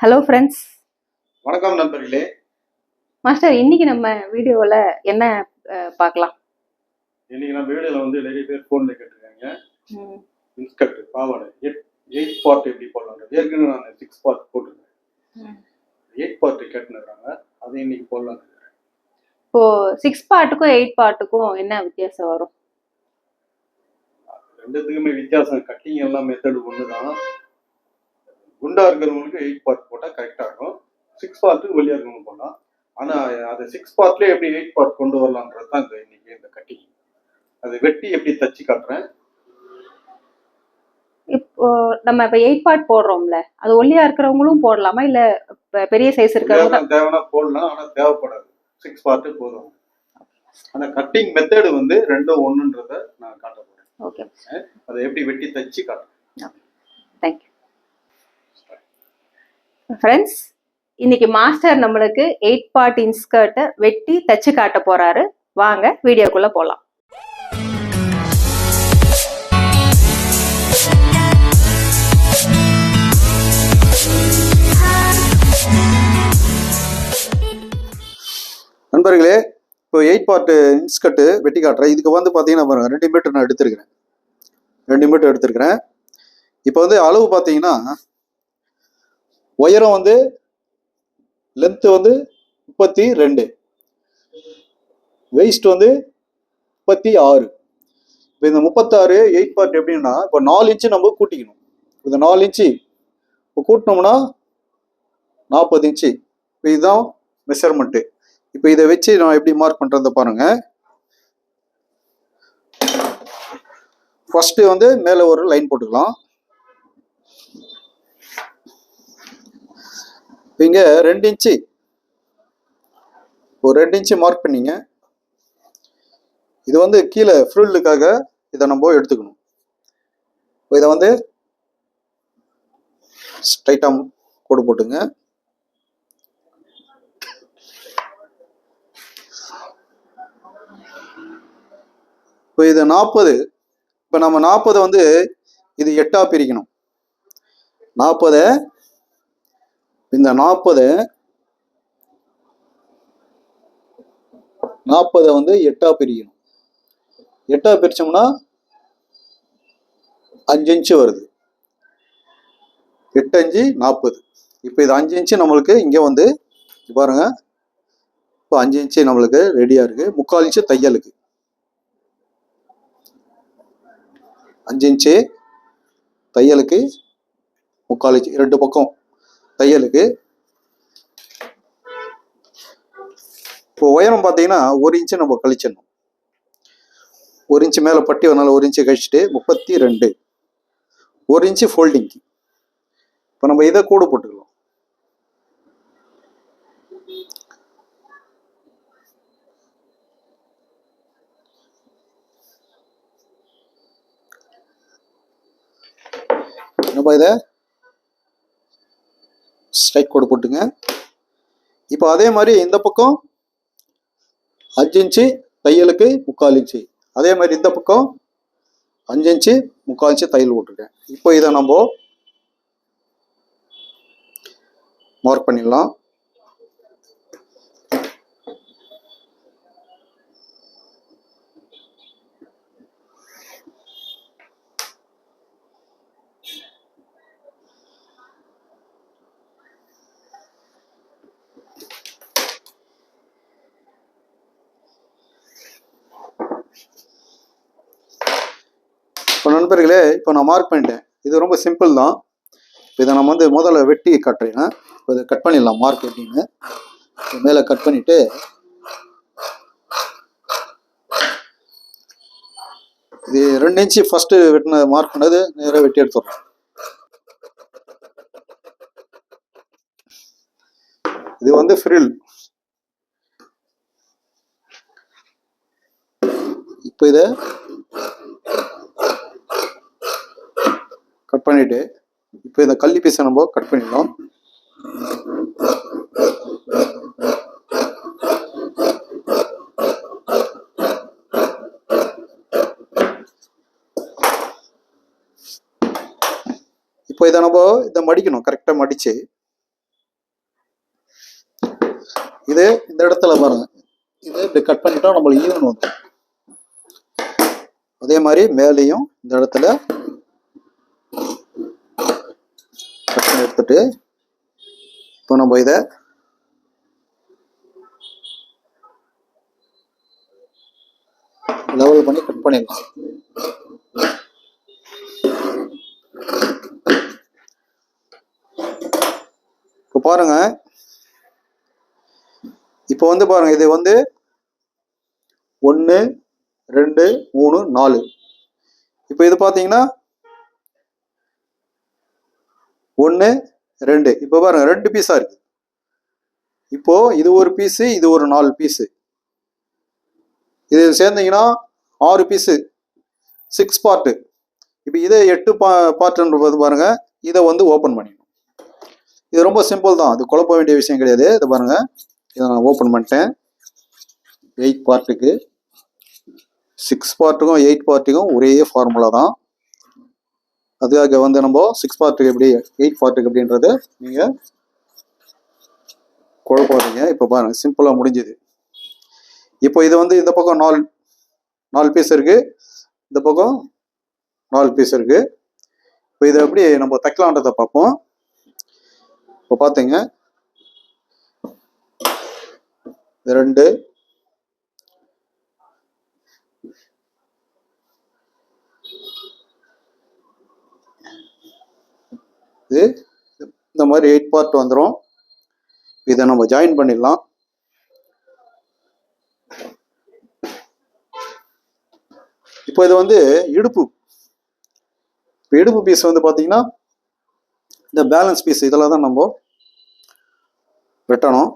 Hello friends வணக்கம் நண்பர்களே. Master இன்னைக்கு நம்ம வீடியோவில் என்ன பார்க்கலாம்? இன்னைக்கு நம்ம வீடியோல வந்து நிறைய பேர் ஃபோன்ல கேட்டிருக்காங்க. ம், இன்ஸ்கர்ட் பாவாடை. எயிட் எயிட் பார்ட் எப்படி போடலாம் ஏற்கனவே நான் சிக்ஸ் பார்ட் போட்டிருக்கேன். எயிட் பார்ட் கேட்டுருக்காங்க அதை இன்னைக்கு போடலாம் இப்போ சிக்ஸ் பார்ட்டுக்கும் எயிட் பார்ட்டுக்கும் என்ன வித்தியாசம் வரும்? ரெண்டுத்துக்குமே வித்தியாசம். கட்டிங் எல்லாம் மெத்தடு ஒன்று தான் குண்டா இருக்கிறவங்களுக்கு எயிட் பார்ட் போட்டால் கரெக்டாக இருக்கும். சிக்ஸ் பார்ட்டு வெளியாக இருக்கவங்க போடலாம். ஆனால் அது சிக்ஸ் பார்ட்லேயே எப்படி எயிட் பார்ட் கொண்டு வரலான்றது தான் இந்த இன்னைக்கு இந்த கட்டிங் அது வெட்டி எப்படி தச்சு காட்டுறேன். இப்போ நம்ம இப்போ எயிட் பார்ட் போடுறோம்ல அது ஒல்லியா இருக்கிறவங்களும் போடலாமா? இல்ல பெரிய சைஸ் இருக்கிறவங்க தான் தேவை- தேவைன்னா போடலாம் ஆனா தேவைப்படாது. சிக்ஸ் பார்ட்டு போதும். ஆனா கட்டிங் மெத்தடு வந்து ரெண்டும் ஒண்ணுன்றத நான் காட்ட போறேன். ஓகே அதை எப்படி வெட்டி தச்சு காட்டுறேன். தேங்க்யூ ஃப்ரெண்ட்ஸ் இன்னைக்கு மாஸ்டர் நம்மளுக்கு எயிட் பார்ட் இன்ஸ்கர்ட்டை வெட்டி தச்சு காட்ட போறாரு. வாங்க வீடியோக்குள்ள போகலாம் நண்பர்களே இப்போ எயிட் பார்ட்டு இன்ஸ்கர்ட்டு வெட்டி காட்டுறேன். இதுக்கு வந்து பார்த்தீங்கன்னா ரெண்டு மீட்டர் நான் எடுத்திருக்கிறேன். ரெண்டு மீட்டர் எடுத்திருக்கிறேன். இப்போ வந்து அளவு பார்த்தீங்கன்னா உயரம் வந்து லென்த்து வந்து முப்பத்தி ரெண்டு. வெயிஸ்ட் வந்து முப்பத்தி ஆறு. இப்போ இந்த முப்பத்தாறு எயிட் பார்ட் எப்படின்னா இப்போ நாலு இன்ச்சு நம்ம கூட்டிக்கணும். இந்த நாலு இன்ச்சு இப்போ கூட்டினோம்னா நாற்பது இன்ச்சு இப்போ இதுதான் மெஷர்மெண்ட்டு இப்போ இதை வச்சு நான் எப்படி மார்க் பண்ணுறத பாருங்க. ஃபஸ்ட்டு வந்து மேலே ஒரு லைன் போட்டுக்கலாம். இப்போ இங்கே ரெண்டு இன்ச்சு. ஒரு ரெண்டு இன்ச்சு மார்க் பண்ணீங்க. இது வந்து கீழே ஃப்ரில்லுக்காக இதை நம்ம எடுத்துக்கணும். இப்போ இதை வந்து ஸ்ட்ரைட்டாக கோடு போட்டுங்க. இப்போ இது நாற்பது இப்போ நம்ம நாற்பது வந்து இது எட்டா பிரிக்கணும். நாற்பதை இந்த நாற்பது நாற்பதை வந்து எட்டா பிரிக்கணும். எட்டா பிரிச்சோம்னா அஞ்சு இன்ச்சு வருது. எட்டு அஞ்சு நாற்பது. இப்போ இது அஞ்சு இன்ச்சு நம்மளுக்கு இங்கே வந்து பாருங்க. இப்போ அஞ்சு இன்ச்சு நம்மளுக்கு ரெடியாக இருக்கு. முக்கால் இன்ச்சு தையலுக்கு. அஞ்சு இன்ச்சு தையலுக்கு முக்கால் இன்ச்சு. ரெண்டு பக்கம். தையலுக்கு. இப்போ உயரம் பார்த்தீங்கன்னா ஒரு இன்ச்சு நம்ம கழிச்சிடணும். ஒரு இன்ச்சு மேலே பட்டி வரனால ஒரு இன்ச்சு கழிச்சிட்டு முப்பத்தி ரெண்டு ஒரு இன்ச்சு ஃபோல்டிங்க்கு இப்போ நம்ம இதை கூடு போட்டுக்கலாம். நம்ம இதை ஸ்ட்ரைக் கோடு போட்டுங்க. இப்போ அதே மாதிரி இந்த பக்கம் அஞ்சு இன்ச்சு தையலுக்கு முக்கால் இன்ச்சு. அதே மாதிரி இந்த பக்கம் அஞ்சு இன்ச்சு முக்கால் இன்ச்சு தையல் போட்டிருக்கேன் இப்போ இதை நம்ம மார்க் பண்ணிடலாம். இப்போ நண்பர்களே இப்போ நான் மார்க் பண்ணிட்டேன். இது ரொம்ப சிம்பிள் தான். இப்போ இதை நம்ம வந்து முதல்ல வெட்டி கட்டுறேன்னா இப்போ இதை கட் பண்ணிடலாம் மார்க் எப்படின்னு. மேலே கட் பண்ணிட்டு இது ரெண்டு இன்ச்சு ஃபஸ்ட்டு வெட்டின மார்க் பண்ணது நேராக வெட்டி எடுத்துடுறோம் இது வந்து ஃப்ரில் இப்போ இதை கட் பண்ணிட்டு இப்போ இந்த கள்ளி பீஸை நம்ம கட் பண்ணிடணும். இப்போ இதை நம்ம இதை மடிக்கணும் கரெக்டாக மடிச்சு. இது இந்த இடத்துல பாருங்க. இது இப்படி கட் பண்ணிட்டா நம்மளுக்கு ஈவன் வந்துடும் அதே மாதிரி மேலேயும் இந்த இடத்துல கட் பண்ணி எடுத்துட்டு இப்போ நம்ம இதை லெவல் பண்ணி கட் பண்ணிடலாம். இப்போ பாருங்க. இப்போ வந்து பாருங்க இது வந்து ஒன்று ரெண்டு மூணு நாலு. இப்போ இது பார்த்தீங்கன்னா ஒன்று ரெண்டு. இப்போ பாருங்கள் ரெண்டு பீஸாக இருக்கு. இப்போ இது ஒரு பீஸு இது ஒரு நாலு பீஸு இது சேர்ந்தீங்கன்னா ஆறு பீஸு சிக்ஸ் பார்ட்டு இப்போ இதே எட்டு பா பார்ட்டுன்றது பாருங்கள் இதை வந்து ஓப்பன் பண்ணிடணும். இது ரொம்ப சிம்பிள் தான். அது குழப்ப வேண்டிய விஷயம் கிடையாது. இதை பாருங்கள் இதை நான் ஓப்பன் பண்ணிட்டேன். எயிட் பார்ட்டுக்கு சிக்ஸ் பார்ட்டுக்கும் எயிட் பார்ட்டுக்கும் ஒரே ஃபார்முலா தான். அதுக்காக வந்து நம்ம சிக்ஸ் பார்ட்டுக்கு எப்படி? எயிட் பார்ட்டுக்கு எப்படின்றது நீங்கள் குழப்பாதீங்க இப்போ பாருங்கள் சிம்பிளாக முடிஞ்சுது. இப்போ இது வந்து இந்த பக்கம் நாலு நாலு பீஸ் இருக்கு. இந்த பக்கம் நாலு பீஸ் இருக்கு. இப்போ இதை எப்படி நம்ம தைக்கலான்றதை பார்ப்போம். இப்போ பார்த்தீங்க ரெண்டு இது இந்த மாதிரி எயிட் பார்ட் வந்துடும் இதை நம்ம ஜாயின் பண்ணிடலாம். இப்போ இது வந்து இடுப்பு. இப்போ இடுப்பு பீஸ் வந்து பார்த்தீங்கன்னா இந்த பேலன்ஸ் பீஸ் இதெல்லாம் தான் நம்ம வெட்டணும்.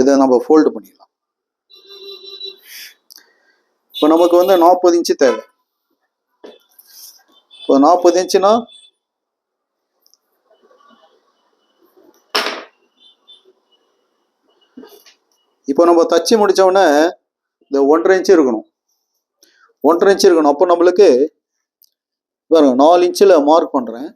இதை நம்ம ஃபோல்டு பண்ணிடலாம். இப்போ நமக்கு வந்து நாற்பது இன்ச்சு தேவை. இப்போ நாற்பது இன்ச்சுனா இப்போ நம்ம தச்சு முடிச்ச இந்த ஒன்றரை இன்ச்சு இருக்கணும். ஒன்றரை இன்ச்சு இருக்கணும். அப்போ நம்மளுக்கு பாருங்க நாலு இன்ச்சில் மார்க் பண்ணுறேன்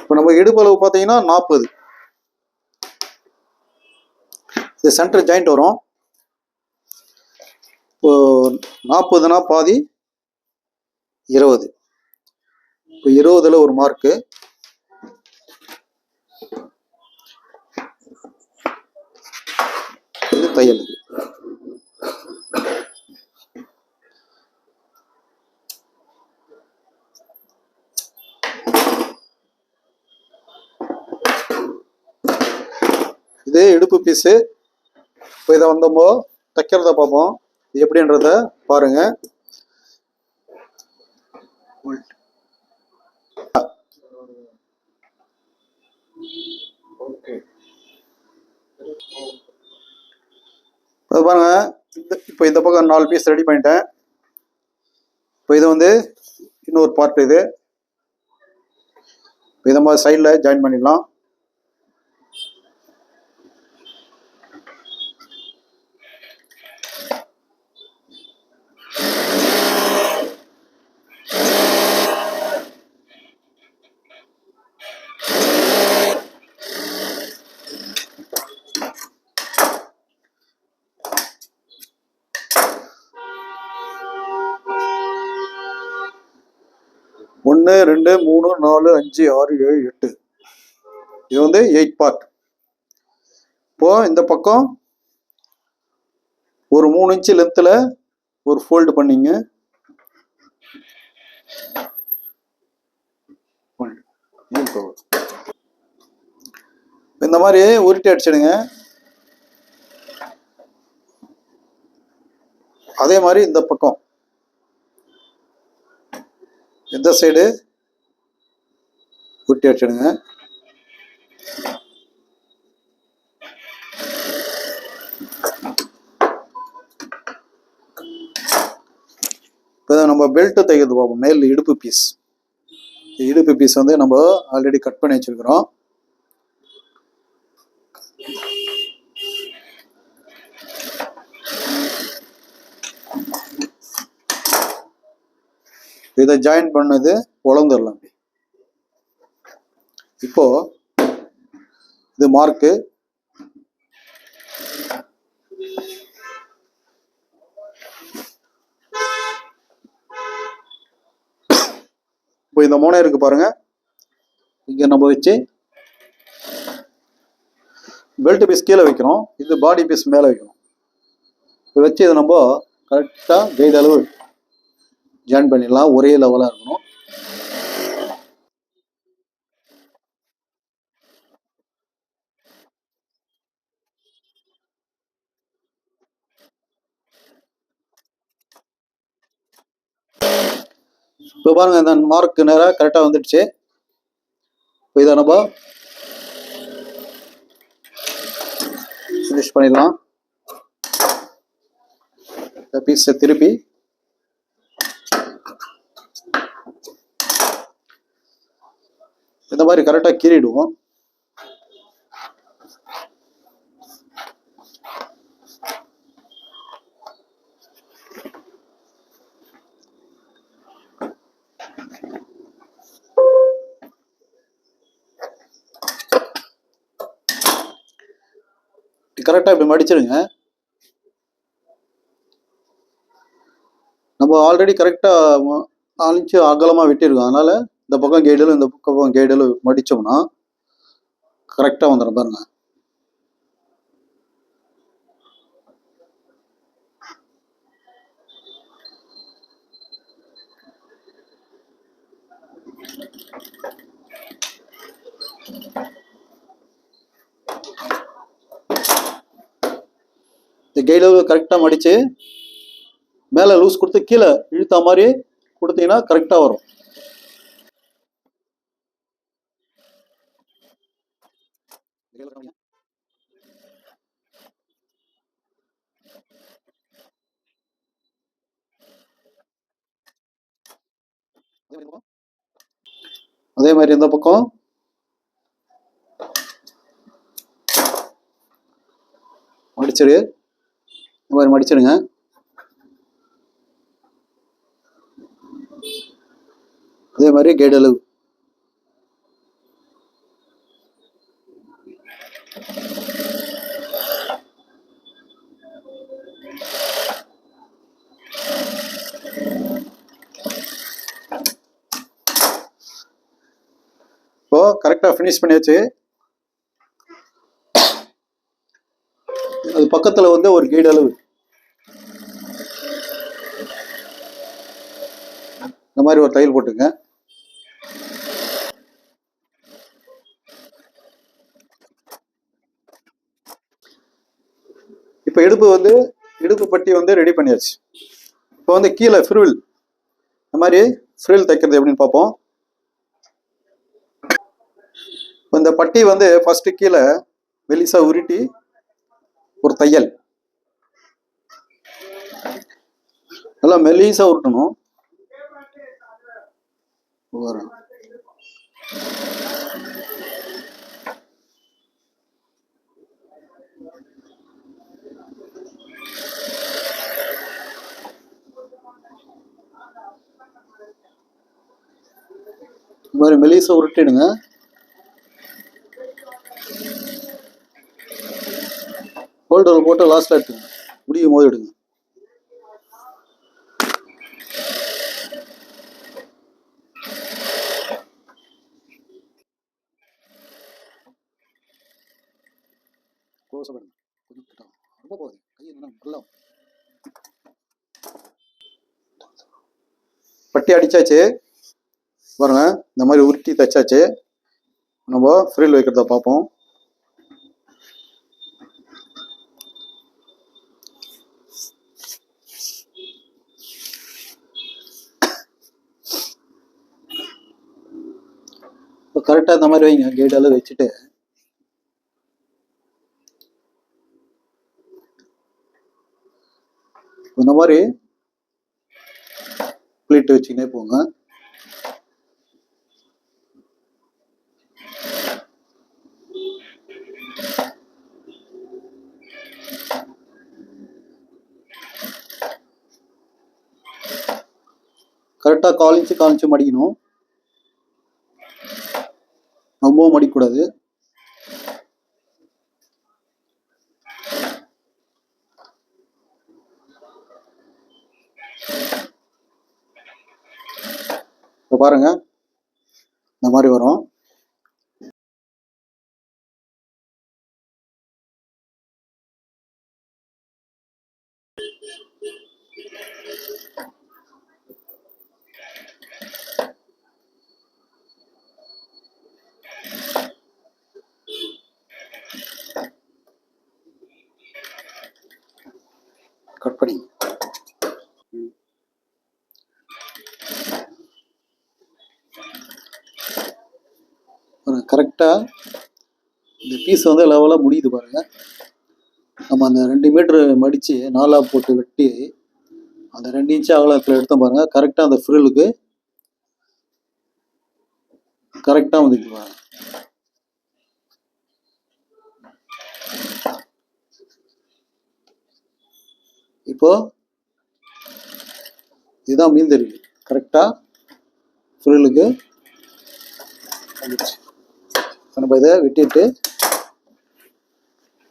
இப்போ நம்ம இடுப்பளவு பார்த்தீங்கன்னா நாற்பது இது சென்டர் ஜாயிண்ட் வரும். இப்போ நாற்பதுனா பாதி இருபது. இப்போ இருபதுல ஒரு மார்க்கு இது தையலுக்கு இது இடுப்பு பீஸு இப்போ இதை வந்தோமோ தைக்கிறத பார்ப்போம். இது எப்படின்றத பாருங்க. ஓகே அது பாருங்க. இந்த இப்போ இந்த பக்கம் நாலு பீஸ் ரெடி பண்ணிட்டேன். இப்போ இது வந்து இன்னொரு பார்ட் இது. இப்போ இதை மாதிரி சைடில் ஜாயின் பண்ணிடலாம். ஒன்று ரெண்டு மூணு நாலு அஞ்சு ஆறு ஏழு எட்டு. இது வந்து எயிட் பார்ட் இப்போ இந்த பக்கம் ஒரு மூணு இன்ச்சு லென்த்தில் ஒரு ஃபோல்டு பண்ணிங்க. இந்த மாதிரி உருட்டி அடிச்சிடுங்க. அதே மாதிரி இந்த பக்கம். இந்த சைடு ஊட்டி வச்சிடுங்க இப்போ நம்ம பெல்ட்டு தைக்கிறது பார்ப்போம். மேல் இடுப்பு பீஸ் இடுப்பு பீஸ் வந்து நம்ம ஆல்ரெடி கட் பண்ணி வச்சிருக்கிறோம். இதை ஜாயின் பண்ணது உழந்துடலாம் இப்போ இது மார்க்கு இப்போ இந்த மூணை இருக்கு பாருங்க. இங்க நம்ம வச்சு பெல்ட் பீஸ் கீழே வைக்கிறோம் இது பாடி பீஸ் மேலே வைக்கணும். இதை வச்சு இதை நம்ம கரெக்டாக கைடு அளவு ஜாயின் பண்ணிடலாம். ஒரே லெவலாக இருக்கணும். இப்போ பாருங்க இந்த மார்க் நேராக கரெக்டாக வந்துடுச்சு. இப்போ இதை நம்ம ஃபினிஷ் பண்ணிடலாம். இந்த பீஸை திருப்பி இந்த மாதிரி கரெக்டாக கீறிடுவோம். கரெக்டாக இப்படி மடிச்சிருங்க. நம்ம ஆல்ரெடி கரெக்டாக நாலு அகலமாக வெட்டியிருக்கோம். அதனால இந்த பக்கம் கைடலும் இந்த பக்கம் கைடலும் மடிச்சோம்னா கரெக்டாக வந்துடும் பாருங்க. இந்த கைடல் கரெக்டாக மடிச்சு மேலே லூஸ் கொடுத்து கீழே இழுத்த மாதிரி கொடுத்தீங்கன்னா கரெக்டாக வரும். அதே மாதிரி இந்த பக்கம். மடிச்சிரு இந்த மாதிரி மடிச்சிருங்க அதே மாதிரி கைடு அளவு இப்போ கரெக்டாக ஃபினிஷ் பண்ணியாச்சு. அது பக்கத்தில் வந்து ஒரு கைடு அளவு. இந்த மாதிரி ஒரு தையல் போட்டுங்க. இப்போ இடுப்பு வந்து இடுப்பு பட்டி வந்து ரெடி பண்ணியாச்சு. இப்போ வந்து கீழே ஃப்ரில் இந்த மாதிரி ஃப்ரில் தைக்கிறது எப்படின்னு பார்ப்போம் இப்போ இந்த பட்டி வந்து ஃபர்ஸ்ட் கீழே மெலிசா உருட்டி ஒரு தையல். நல்லா மெலிசா உருட்டணும். மாதிரி மெலிசா உருட்டிடுங்க. ஹோல்டர் போட்டு லாஸ்ட்ல எடுத்துங்க முடியும் போது எடுங்க. பண்ணுங்க கொஞ்சம் கிட்ட ரொம்ப போகுது கை நல்லா பட்டி அடிச்சாச்சு. பாருங்க. இந்த மாதிரி உருட்டி தைச்சாச்சு. நம்ம ஃப்ரீல் வைக்கிறத பார்ப்போம். கரெக்டாக இந்த மாதிரி வைங்க. கைடெல்லாம் வச்சுட்டு. இந்த மாதிரி பிளேட் வச்சுக்கினே போங்க. கரெக்டாக காலிஞ்சு காலிஞ்சு மடிக்கணும். ரொம்பவும் அடிக்கூடாது இப்போ பாருங்க. இந்த மாதிரி வரும். கட் பண்ணி கரெக்டாக இந்த பீஸ் வந்து லெவலாக முடியுது பாருங்க. நம்ம அந்த ரெண்டு மீட்ரு மடித்து நாலாக போட்டு வெட்டி அந்த ரெண்டு இன்ச்சு அகலத்தில் எடுத்தோம் பாருங்க. கரெக்டாக அந்த ஃப்ரில்லுக்கு கரெக்டாக வந்துருக்கு பாருங்க இப்போ இதுதான் மீந்தறிவு கரெக்டாக ஃப்ரிலுக்கு நம்ம இதை வெட்டிட்டு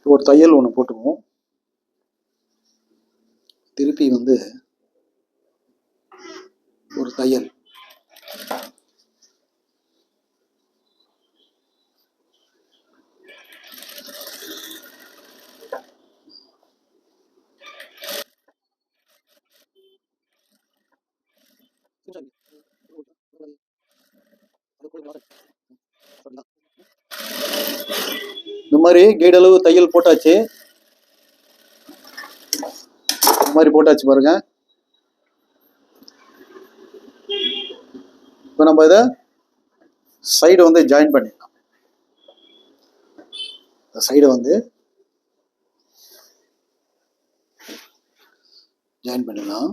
ஒரு தையல் ஒன்று போட்டுக்குவோம். திருப்பி வந்து ஒரு தையல் இந்த மாதிரி கைடளவு தையல் போட்டாச்சு. இந்த மாதிரி போட்டாச்சு பாருங்க. இப்போ நம்ம இதை சைடு வந்து ஜாயின் பண்ணிடலாம். இந்த வந்து ஜாயின் பண்ணிடலாம்.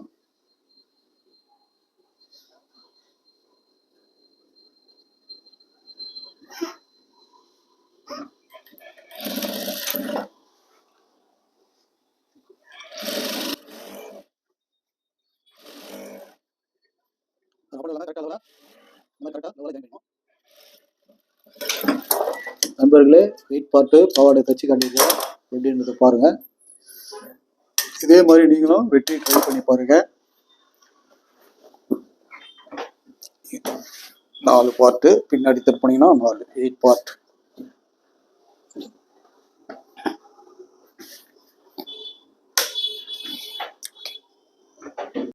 நண்பர்களே வெயிட் பார்ட்டு பாவாடை தச்சு கண்டிப்பாக எப்படின்றத பாருங்க. இதே மாதிரி நீங்களும் வெற்றி ட்ரை பண்ணி பாருங்க. நாலு பார்ட்டு பின்னாடி திருப்பினீங்கன்னா நாலு எயிட் பார்ட்